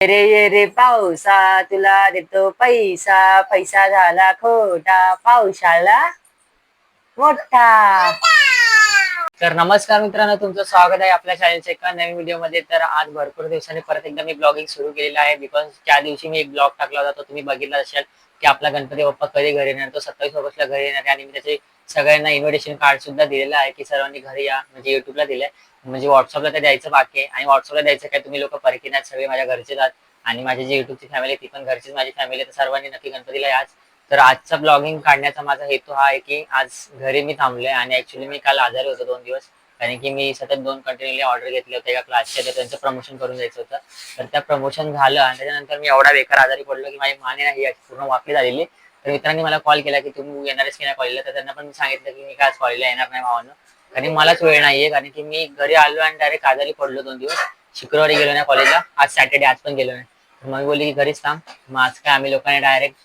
रे ये रे पावसा तुला देतो पैसा. पैसा झाला खोटा पावसाला मोठा. तर नमस्कार मित्रांनो तुमचं स्वागत आहे आपल्या चॅनलच्या एका नवीन व्हिडिओमध्ये. तर आज भरपूर दिवसांनी परत एकदा मी ब्लॉगिंग सुरू केलेलं आहे. बिकॉज त्या दिवशी मी एक ब्लॉग टाकला होता तो तुम्ही बघितला असेल. की आपला गणपती बाप्पा कधी घरी येणार? तो सत्तावीस ऑगस्टला घरी येणार आहे आणि मी त्याचे सगळ्यांना इन्व्हिटेशन कार्ड सुद्धा दिलेलं आहे की सर्वांनी घरी या. म्हणजे युट्यूबला दिलंय. म्हणजे व्हॉट्सअपला तर द्यायचं बाकी आहे. आणि व्हॉट्सअपला द्यायचं काय? तुम्ही लोक परकी नाहीत सगळे माझ्या घरचेच आहात आणि माझी जी युट्यूबची फॅमिली ती पण घरचीच माझी फॅमिली तर सर्वांनी नक्की गणपतीला याच. तर आजचा ब्लॉगिंग काढण्याचा माझा हेतू हा आहे की आज घरी मी थांबलोय आणि ऍक्च्युली मी काल आजारी होतो दोन दिवस. कारण की मी सतत दोन कंटिन्युअली ऑर्डर घेतले होते एका क्लासचे तर त्यांचं प्रमोशन करून द्यायचं होतं. तर त्या प्रमोशन झालं आणि त्याच्यानंतर मी एवढा बेकार आजारी पडलो की माझी माने नाही पूर्ण वाकली झालेली. तर मित्रांनी मला कॉल केला की तुम्ही येणारच की नाही कॉलेजला तर त्यांना पण मी सांगितलं की मी काय आज कॉलेजला येणार नाही भावानं. कारण मलाच वेळ नाहीये. कारण की मी घरी आलो आणि डायरेक्ट आजारी पडलो दोन दिवस. शुक्रवारी गेलो नाही कॉलेजला आज सॅटर्डे आज पण गेलो नाही. तर मग बोलली की घरीच थांब. मग आज काय आम्ही लोकांनी डायरेक्ट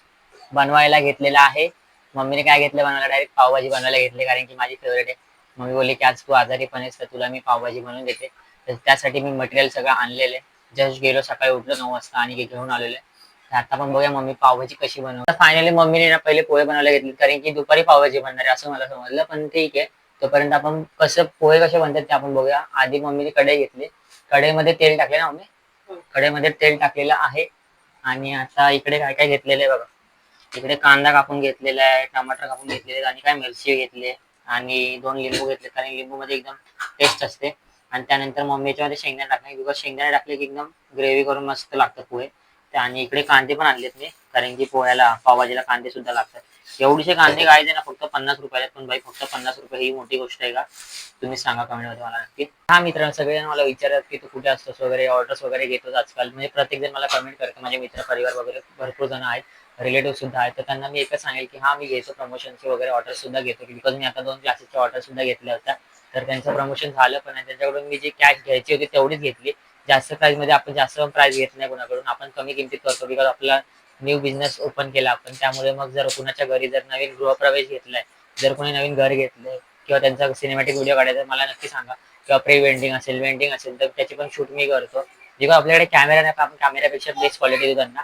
बनवायला घेतलेला आहे. मम्मीने काय घेतलं? बनवायला डायरेक्ट पावभाजी बनवायला घेतली. कारण की माझी फेवरेट आहे. मम्मी बोलली की आज तू आजारी पण आहेस तर तुला मी पावभाजी बनवून देते. तर त्यासाठी मी मटेरियल सगळं आणलेलं आहे. जस्ट गेलो सकाळी उठलो नऊ वाजता आणि घेऊन आलेलो आहे. तर आता पण बघूया मम्मी पावभाजी कशी बनव फायनली मम्मीने ना पहिले पोहे बनवायला घेतले कारण की दुपारी पावभाजी बनणार आहे असं मला समजलं. पण ठीक आहे तोपर्यंत आपण कसं पोहे कसे बनतात ते आपण बघूया. आधी मम्मीने कढई घेतली. कढईमध्ये तेल टाकले ना मम्मी? कढईमध्ये तेल टाकलेलं आहे. आणि आता इकडे काय काय घेतलेलं आहे बघा. इकडे कांदा कापून घेतलेला आहे टमाटर कापून घेतलेले आहेत आणि काय मिरची घेतली आणि दोन लिंबू घेतले कारण लिंबू मध्ये एकदम टेस्ट असते. आणि त्यानंतर मम्मीच्या मध्ये शेंगदाणे टाकले. बिकॉज शेंगदाणे टाकले की एकदम ग्रेव्ही करून मस्त लागतात पोहे. आणि इकडे कांदे पण आणलेत मी कारण की पोह्याला पावभाजीला कांदे सुद्धा लागतात. एवढीचे कांदे गायचे ना फक्त पन्नास रुपयाला पण भाई फक्त पन्नास रुपये ही मोठी गोष्ट आहे का? तुम्ही सांगा कमेंटमध्ये मला नक्की. हा मित्रांनो सगळेजण मला विचारतात की तू कुठे असतोस वगैरे? ऑर्डर्स वगैरे घेतोस आजकाल? म्हणजे प्रत्येक जण मला कमेंट करतो माझे मित्र परिवार वगैरे भरपूर जण आहेत. रिलेटिव्ह सुद्धा आहेत. तर त्यांना मी एकच सांगेल की हा मी घ्यायचो प्रमोशनचे वगैरे ऑर्डर सुद्धा घेतो बिकॉज मी आता दोन क्लासेसच्या ऑर्डर सुद्धा घेतल्या होत्या. तर त्यांचं प्रमोशन झालं पण आहे त्याच्याकडून मी जी कॅश घ्यायची होती तेवढीच घेतली. जास्त प्राइसमध्ये आपण जास्त प्राइस घेत नाही कोणाकडून. आपण कमी किमतीत करतो बिकॉज आपला न्यू बिझनेस ओपन केला आपण. त्यामुळे मग जर कुणाच्या घरी जर नवीन गृहप्रवेश घेतलाय जर कोणी नवीन घर घेतलंय किंवा त्यांचा सिनेमॅटिक व्हिडिओ काढायचा मला नक्की सांगा. किंवा प्री वेंडिंग असेल वेंडिंग असेल तर त्याची पण शूट मी करतो. जेव्हा आपल्याकडे कॅमेरा नाही आपण कॅमेऱ्यापेक्षा बेस्ट क्वालिटी देऊ त्यांना.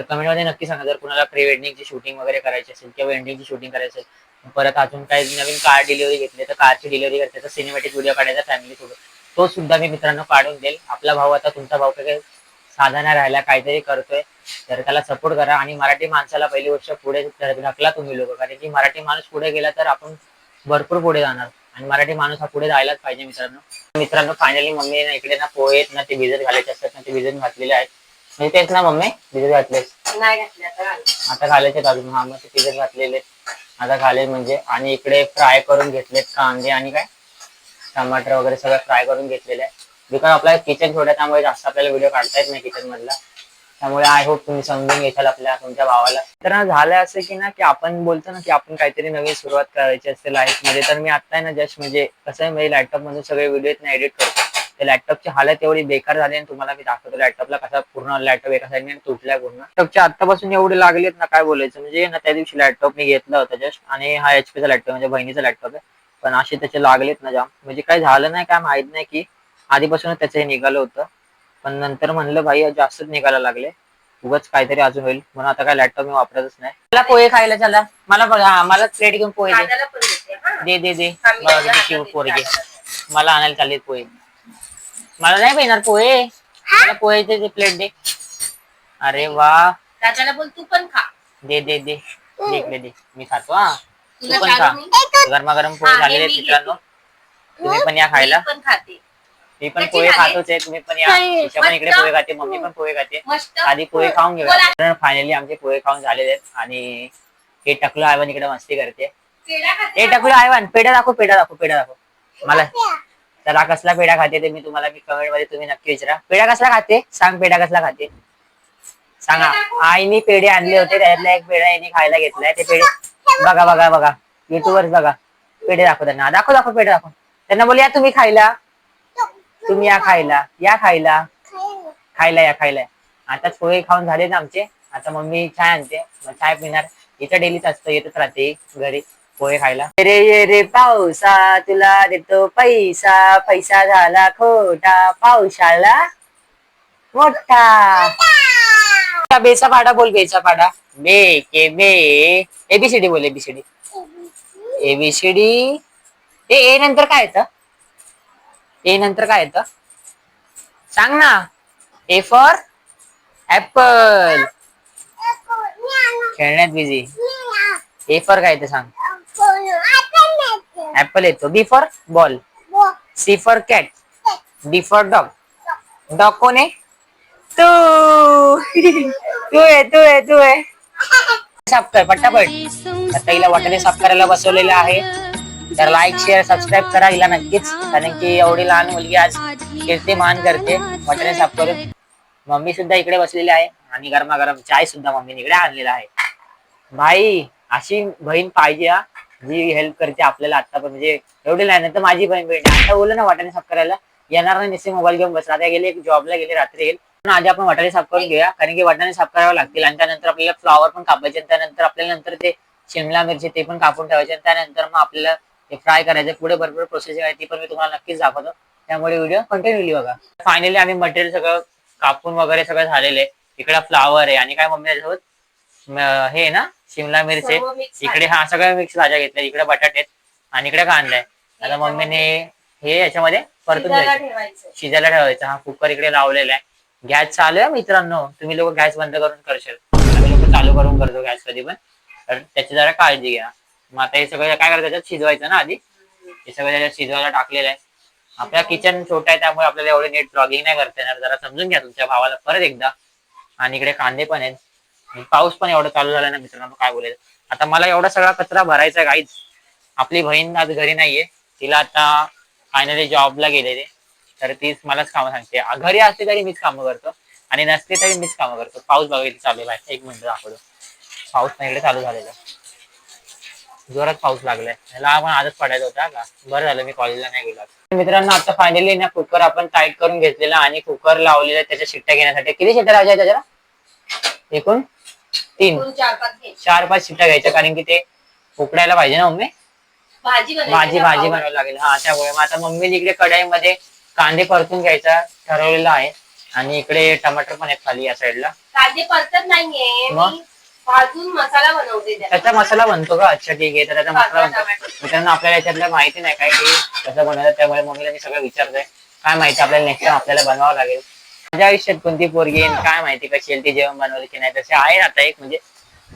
तर कमेंटमध्ये नक्की सांगा. जर कुणाला प्री वेडिंगची शूटिंग वगैरे करायची असेल किंवा वेडिंगची शूटिंग करायची असेल परत अजून काही नवीन कार डिलिव्हरी घेतली तर कारची डिलिव्हरी करते. तर सिनेमॅटिक व्हिडिओ काढायचा फॅमिली सोबत. तो सुद्धा मी मित्रांनो काढून देईल. आपला भाऊ आता तुमचा भाऊ काही साधा नाही राहिला काहीतरी करतोय तर त्याला सपोर्ट करा. आणि मराठी माणसाला पहिली गोष्ट पुढे ढकला तुम्ही लोक. कारण की मराठी माणूस पुढे गेला तर आपण भरपूर पुढे जाणार. आणि मराठी माणूस हा पुढे जायलाच पाहिजे मित्रांनो. मित्रांनो फायनली मम्मी ना इकडे ना पोहेत ना ते भिजत घालायचे असतात ना ते भिजत घातलेले आहेत. म्हणजे तेच ना मम्मी भिजत घातले नाही घातले आता घाल. आता घालायचे अजून. हा मग ते भिजत घातलेले. आता घालेल म्हणजे. आणि इकडे फ्राय करून घेतलेत कांदे आणि काय? टमाटर वगैरे सगळं फ्राय करून घेतलेलं आहे बिकॉज आपल्या किचन छोट्या त्यामुळे जास्त आपल्याला व्हिडिओ काढता येत नाही किचन मधला त्यामुळे आय होप तुम्ही समजून घेशाल आपल्या तुमच्या भावाला. तर ना झालं असं की ना की आपण बोलतो ना की आपण काहीतरी नवीन सुरुवात करायची असते लाईफमध्ये. तर मी आता ना जस्ट म्हणजे कसं आहे म्हणजे लॅपटॉप मधून सगळे व्हिडिओ एडिट करतो. त्या लॅपटॉपची हालत एवढी बेकार झाली आणि तुम्हाला मी दाखवतो लॅपटॉपला कसा पूर्ण लॅपटॉप एका साईडने तुटलाय पूर्ण. लॅपटॉपच्या आतापासून एवढे लागलेत ना काय बोलायचं? म्हणजे ना त्या दिवशी लॅपटॉप मी घेतला होता जस्ट आणि हा एचपीचा लॅपटॉप म्हणजे बहिणीचा लॅपटॉप आहे. पण असे त्याचे लागलेत ना जाम. म्हणजे काय झालं नाही काय माहीत नाही की आधीपासूनच त्याचं हे निघालं होतं. पण नंतर म्हणलं भाई जास्तच निघायला लागले. उगाच काहीतरी अजून होईल. म्हणून आता काय लॅपटॉप मी वापरतच नाही. मला पोहे खायला चला. मला बघा मला प्लेट घेऊन पोहे दे. दे दे पोरगे. मला आणायला चालले पोहे. मला नाही पेणार पोहे. मला पोहेचे दे प्लेट दे. अरे वा. दादाला बोल तू पण खा. दे दे दे. दे इकडे दे. मी खातो हा. तू पण खा. गरमागरम पोहे झालेले मित्रांनो. तुम्ही पण या खायला. पण खाते. मी पण पोहे. खातोच आहे तुम्ही पण या. पण इकडे. पोहे खाते मम्मी पण पोहे खाते. मस्त. आधी पोहे खाऊन. घेऊया. फायनली आमचे पोहे खाऊन झालेले आहेत आणि हे टकलं आयवन इकडे मस्ती करते. हे? टकलं आयवन पेढा दाखव पेढा दाखव पेढा दाखव. मला त्याला कसला पेढा खाते ते मी तुम्हाला मी कमेंटमध्ये तुम्ही नक्की विचारा. पेढा कसला खाते? सांग पेढा कसला खाते? सांगा. आईने पेढे आणले होते त्यातला एक पेढा यांनी खायला घेतलाय. ते पेढे बघा बघा बघा. युट्यूबवर बघा. पेढे दाखव त्यांना. दाखव दाखव पेढे दाखव. त्यांना बोल या तुम्ही खायला. तुम्ही या खायला. या खायला. खायला या खायला. आता पोहे खाऊन झाले ना आमचे. आता मम्मी चाय आणते. चाय पिणार. इथं डेलीच असतं. येतच राहते. घरी. पोहे खायला? रे ये रे पावसा तुला देतो पैसा. पैसा झाला खोटा पावसाला. मोठा. बेचा पाडा बोल बेचा पाडा बे के बे. एबीसीडी बोल एबीसीडी एबीसीडी ए ए नंतर काय येतं? ए नंतर काय येतं? सांग ना. ए फॉर ऍपल खेळण्यात बिझी ए फॉर काय येतं सांग? ऍपल येतो. B for ball C for cat D for dog dog कोण आहे? तू. तू आहे तू आहे तू आहे. साफ कर पट्टापट आता हिला साफ करायला बसवलेलं आहे. तर लाईक शेअर सबस्क्राईब करा. हिला नक्कीच कारण की एवढी लहान मुलगी आज कीर्ती मान करते. वाटाणे साफ करून. मम्मी सुद्धा इकडे बसलेली आहे. आणि गरमागरम चाय सुद्धा मम्मीने इकडे आणलेला आहे. भाई अशी बहीण पाहिजे हा. जी हेल्प करते आपल्याला आता पण. म्हणजे एवढी नाही तर माझी बहीण भेटते आता बोललो ना वाटाणे साफ करायला. येणार नाही निश्चित मोबाईल घेऊन बसला आता गेले जॉबला गेले रात्री येईल. पण आधी आपण वाटाणे साफ करून घेऊया. कारण की वाटाणे साफ करावे लागतील. आणि त्यानंतर आपल्याला फ्लॉवर पण कापायचे आणि त्यानंतर आपल्याला नंतर ते शिमला मिरची ते पण कापून ठेवायचे आणि त्यानंतर मग आपल्याला ते फ्राय करायचं. पुढे भरपूर प्रोसेस आहे. ती पण मी तुम्हाला नक्कीच दाखवतो. त्यामुळे व्हिडिओ कंटिन्यूली बघा. फायनली आम्ही मटेरियल सगळं कापून वगैरे सगळं झालेलं आहे. इकडे फ्लावर आहे. आणि काय मम्मी त्याच्यासोबत? हे आहे ना? शिमला मिरची इकडे हा सगळ्या मिक्स भाज्या घेतल्या. इकडे बटाटे आहेत. आणि इकडे कांदा आहे आता मम्मीने हे याच्यामध्ये परतून शिजायला घ्यायचं. ठेवायचं. शिजायला ठेवायचा. हा कुकर इकडे लावलेला आहे. गॅस चालू आहे मित्रांनो. तुम्ही लोक गॅस बंद करून करशाल. आम्ही लोक चालू करून करतो गॅस कधी पण. तर त्याची जरा काळजी घ्या. मग आता हे सगळं काय करायचं? त्याच्यात शिजवायचं ना आधी? हे सगळं त्याच्यात शिजवायला टाकलेलं आहे. आपला किचन छोटा आहे त्यामुळे आपल्याला एवढे नीट ब्लॉगिंग नाही करता येणार. जरा समजून घ्या तुमच्या भावाला परत एकदा. आणि इकडे कांदे पण आहेत. पाऊस पण एवढा चालू झाला ना मित्रांनो काय बोलायचं. आता मला एवढा सगळा कचरा भरायचा गाईच आपली बहीण आज घरी नाहीये. तिला आता फायनली जॉबला गेलेले तर तीच मलाच कामं सांगते. घरी असते तरी मीच कामं करतो. आणि नसते तरी मीच कामं करतो. पाऊस बघायला चालू आहे. एक मिनिट दाखवतो पाऊस पण इकडे चालू झालेला. जोरात पाऊस लागलाय. ह्याला आपण आजच पडायचा होता का? बरं झालं मी कॉलेजला नाही गेलो मित्रांनो आता फायनली ना कुकर आपण टाईट करून घेतलेला आणि कुकर लावलेला त्याच्या शिट्ट्या घेण्यासाठी. किती शिट्ट्या लावायच्या त्याच्याला? एकूण? तीन. चार पाच घे चार पाच शिट्ट्या घ्यायच्या कारण की ते उकडायला पाहिजे ना मम्मी? भाजी भाजी भाजी. बनवायला लागेल. हा त्यामुळे. मग आता मम्मी इकडे कढाईमध्ये कांदे परतून घ्यायचा ठरवलेला आहे. आणि इकडे टमाटर पण आहेत खाली या साईडला कांदे परतत नाहीये. मग? मी भाजून मसाला बनवते त्याला. त्याचा मसाला बनतो का? अच्छा ठीक आहे. तर त्याचा मसाला बनतो. मित्रांनो आपल्याला याच्यातलं माहिती नाही काय की कसं बनवतात त्यामुळे मम्मीला मी सगळं विचारतोय. काय माहिती आपल्याला नेक्स्ट टाइम आपल्याला बनवावं लागेल. माझ्या आयुष्यात कोणती पोरगी येईन काय माहिती कशी येईल ती जेवण बनवली की नाही तसे आहे आता एक म्हणजे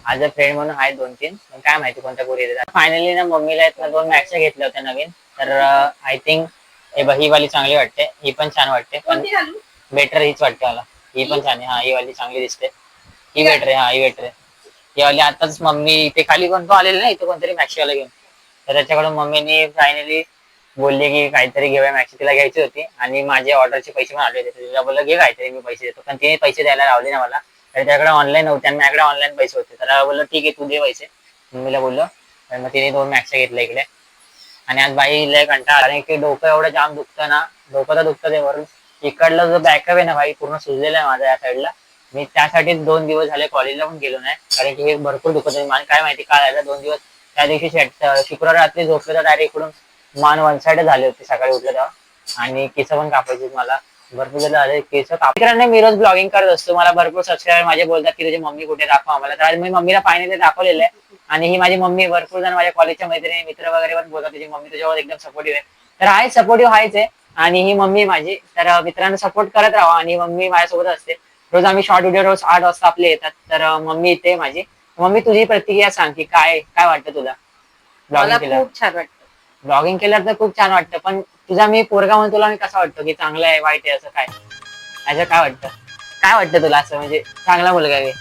आज फ्रेंड म्हणून आहेत दोन तीन. पण काय माहिती कोणत्या पोरी येतात फायनली ना मम्मीला ना दोन मॅक्स घेतल्या होत्या नवीन. तर आय थिंक हे वाली चांगली वाटते. ही पण छान वाटते. पण बेटर हीच वाटते मला. ही पण छान आहे. हा ही वाली चांगली दिसते. ही बेटर आहे. हा ही बेटर आहे. ही वाली आताच मम्मी इथे खाली कोणतो आलेले ना इथे कोणतरी मॅक्सीवाला घेऊन. तर त्याच्याकडून मम्मीने फायनली बोलली की काहीतरी घेऊया. मॅक्सी तिला घ्यायची होती. आणि माझ्या ऑर्डरचे पैसे पण आले होते. तिला बोललं घे काहीतरी मी पैसे देतो. पण तिने पैसे द्यायला लावले ना मला. तर त्याकडे ऑनलाईन होते आणि माझ्याकडे ऑनलाईन पैसे होते. तर बोललं ठीक आहे तू दे पैसे. मम्मीला बोललो. मग तिने दोन मॅक्स घेतल्या इकडे. आणि आज बाई लय कंटाळा कारण की डोकं एवढं जाम दुखतं ना. डोकं तर दुखतं ते वरून. इकडला जो बॅकअप आहे ना भाई पूर्ण सुजलेला आहे माझ्या या साईडला मी त्यासाठी दोन दिवस झाले कॉलेजला पण गेलो नाही. कारण की हे भरपूर दुखत आहे मला काय माहिती काय झालं दोन दिवस. त्या दिवशी शुक्रवार रात्री झोपलं तर डायरेक्ट इकडून मान वन साइड झाले होते सकाळी उठलं तेव्हा. आणि केस पण कापायचे मला. भरपूर जण झाले केस कापिकरांना मी रोज ब्लॉगिंग करत असतो. मला भरपूर सबस्क्रायबर माझे बोलतात की तुझी मम्मी कुठे? दाखव आम्हाला. तर आज मी मम्मीला फायनली दाखवलेलं आहे. आणि ही माझी मम्मी भरपूर जण माझ्या कॉलेजच्या मैत्रिणी मित्र वगैरे पण बोलतात तुझी मम्मी तुझ्यावर एकदम सपोर्टिव्ह आहे. तर आहे सपोर्टिव्ह आहेच आहे. आणि ही मम्मी माझी तर मित्रांनो सपोर्ट करत राहा. आणि मम्मी माझ्यासोबत असते. रोज आम्ही शॉर्ट व्हिडिओ रोज आठ वाजता आपले येतात. तर मम्मी इथे आहे माझी. मम्मी तुझी प्रतिक्रिया सांग की काय काय वाटतं तुला? खूप छान वाटतं. ब्लॉगिंग केल्यावर तर खूप छान वाटतं पण तुझा मी पोरगा म्हणून तुला मी कसं वाटतं की चांगलं आहे वाईट आहे असं काय? असं काय वाटतं? काय वाटतं तुला असं म्हणजे चांगला मुलगा आहे?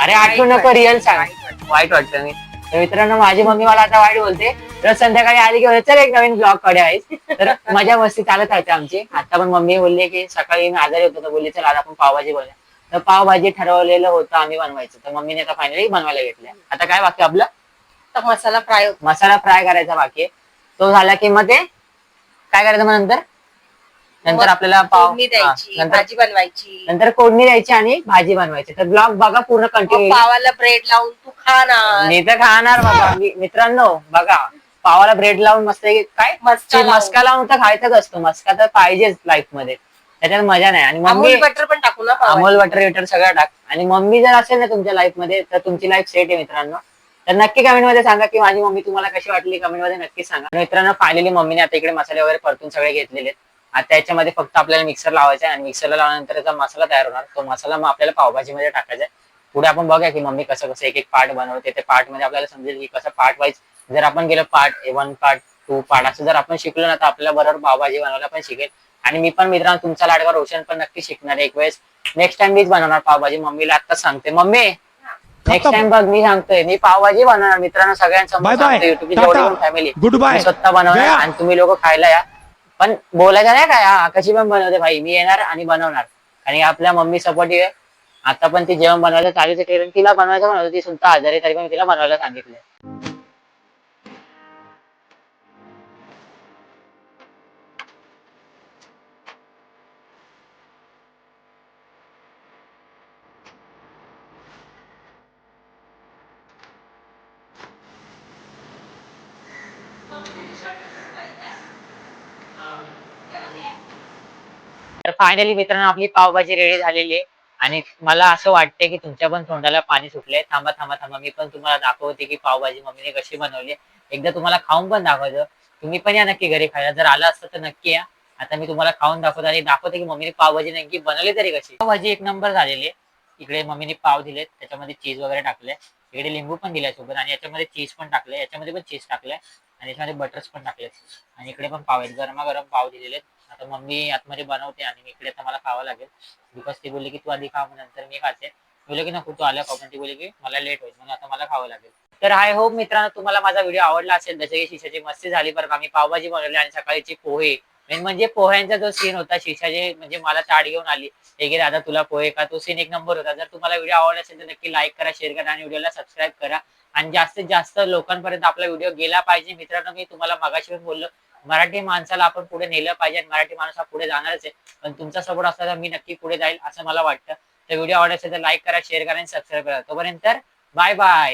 अरे आठवू नको रिअल सांग. वाईट वाटतं. मी. तर मित्रांनो माझी मम्मी मला आता वाईट बोलते. रोज संध्याकाळी आली की चल एक नवीन ब्लॉगकडे आहेस तर मजा मस्ती चालत राहते आमची. आता पण मम्मी बोलली की सकाळी मी आजारी होतो तर बोलली चल आज आपण पावभाजी बनवूया. तर पावभाजी ठरवलेलं होतं आम्ही बनवायचं. तर मम्मीने आता फायनली बनवायला घेतलं आता काय बाकी आपलं? तर मसाला फ्राय मसाला फ्राय करायचा बाकी. आहे. तो झाला की मग ते काय करायचं मग नंतर? नंतर आपल्याला पाव फोडणी हा, द्यायची नंतर भाजी बनवायची. नंतर कोडणी द्यायची आणि भाजी बनवायची. तर ब्लॉग बघा पूर्ण मग कंटिन्यू पावाला ब्रेड लावून तू खा ना मी तर खाणार बाबा. मी- मित्रांनो बघा. पावाला ब्रेड लावून मस्त काय? मस्का लावून. मस्का लावून तर खायचंच असतो. मस्का तर पाहिजेच लाईफमध्ये. त्याच्यात मजा नाही. आणि मम्मी अमूल बटर पण टाकू ना. अमोल वॉटर विटर सगळं टाक. आणि मम्मी जर असेल ना तुमच्या लाईफमध्ये तर तुमची लाईफ सेट आहे मित्रांनो. तर नक्की कमेंटमध्ये सांगा की माझी मम्मी तुम्हाला कशी वाटली? कमेंटमध्ये नक्की सांगा. मित्रांनो फायनली मम्मीने आता इकडे मसाले वगैरे परतून सगळे घेतलेले आता याच्यामध्ये फक्त आपल्याला मिक्सर लावायचा आहे आणि मिक्सरला लावल्यानंतर त्याचा मसाला तयार होणार. तो मसाला मग आपल्याला पावभाजी मध्ये टाकायचा आहे. पुढे आपण बघूया की मम्मी कसं कसं एक एक पार्ट बनवते. ते पार्टमध्ये आपल्याला समजेल की कसं पार्ट वाईज जर आपण गेलो part one part two part असं जर आपण शिकलो ना तर आपल्याला बरोबर पावभाजी बनवायला पण शिकेल. आणि मी पण मित्रांनो तुमचा लाडका रोशन पण नक्की शिकणार एक वेळेस नेक्स्ट टाइम मीच बनवणार पावभाजी. मम्मीला आता सांगते. मम्मी नेक्स्ट टाइम बघ मी सांगतोय मी पावभाजी बनवणार मित्रांनो सगळ्यांसमोर. जेवढी. पण फॅमिली Goodbye. मी स्वतः बनवणार. आणि तुम्ही लोक खायला या. पण बोलायचं नाही काय? हा कशी पण बनवते भाई. मी येणार आणि बनवणार. आणि आपल्या मम्मी सपोर्टिव्ह आहे. आता पण ती जेवण बनवायचं चालूच आहे. तिला बनवायचं म्हणत ती सुद्धा आजारी तरी पण तिला बनवायला सांगितलंय. फायनली मित्रांनो आपली पावभाजी रेडी झालेली आहे. आणि मला असं वाटतंय की तुमच्या पण तोंडाला पाणी सुटलंय. थांबा थांबा थांबा. मी पण तुम्हाला दाखवते की पावभाजी मम्मीने कशी बनवली एकदा तुम्हाला खाऊन पण दाखवतो. तुम्ही पण या नक्की घरी खायला. जर आला असतं तर नक्की या. आता मी तुम्हाला खाऊन दाखवतो आणि दाखवते की मम्मीने पावभाजी नक्की बनवली तरी कशी. पावभाजी एक नंबर झालेली आहे. इकडे मम्मीने पाव दिलेत. त्याच्यामध्ये चीज वगैरे टाकले इकडे लिंबू पण दिलाय सोबत. आणि याच्यामध्ये चीज पण टाकले याच्यामध्ये पण चीज टाकलंय. आणि याच्यामध्ये बटर्स पण टाकलेत. आणि इकडे पण पाव आहेत. गरमागरम पाव दिलेले आहेत. आता मम्मी आतमध्ये बनवते आणि इकडे आता मला खावं लागेल. बिकॉज ती बोलली की तू आधी खा नंतर मी खाते. बोलले की नको तू आल्या पण ती बोलली की मला लेट होईल म्हणून आता मला खावं लागेल. तर आय होप मित्रांनो तुम्हाला माझा व्हिडिओ आवडला असेल. जसे की शिशाची मस्ती झाली बरं का. मी पावभाजी बनवली आणि सकाळीची पोहे. मेन म्हणजे पोह्यांचा जो सीन होता शिशाचे म्हणजे मला ताट घेऊन आली. हे दादा तुला पोहे का? तो सीन एक नंबर होता. जर तुम्हाला व्हिडिओ आवडला असेल तर नक्की लाईक करा शेअर करा आणि व्हिडिओला सबस्क्राईब करा. आणि जास्तीत जास्त लोकांपर्यंत आपला व्हिडिओ गेला पाहिजे. मित्रांनो मी तुम्हाला मागाशी पण बोललो मराठी माणसाला आपण पुढे नेलं पाहिजे आणि मराठी माणूस हा पुढे जाणारच आहे. पण तुमचा सपोर्ट असला तर मी नक्की पुढे जाईल असं मला वाटतं. तर व्हिडिओ आवडला असेल तर लाईक करा शेअर करा आणि सबस्क्राईब करा. तोपर्यंत बाय बाय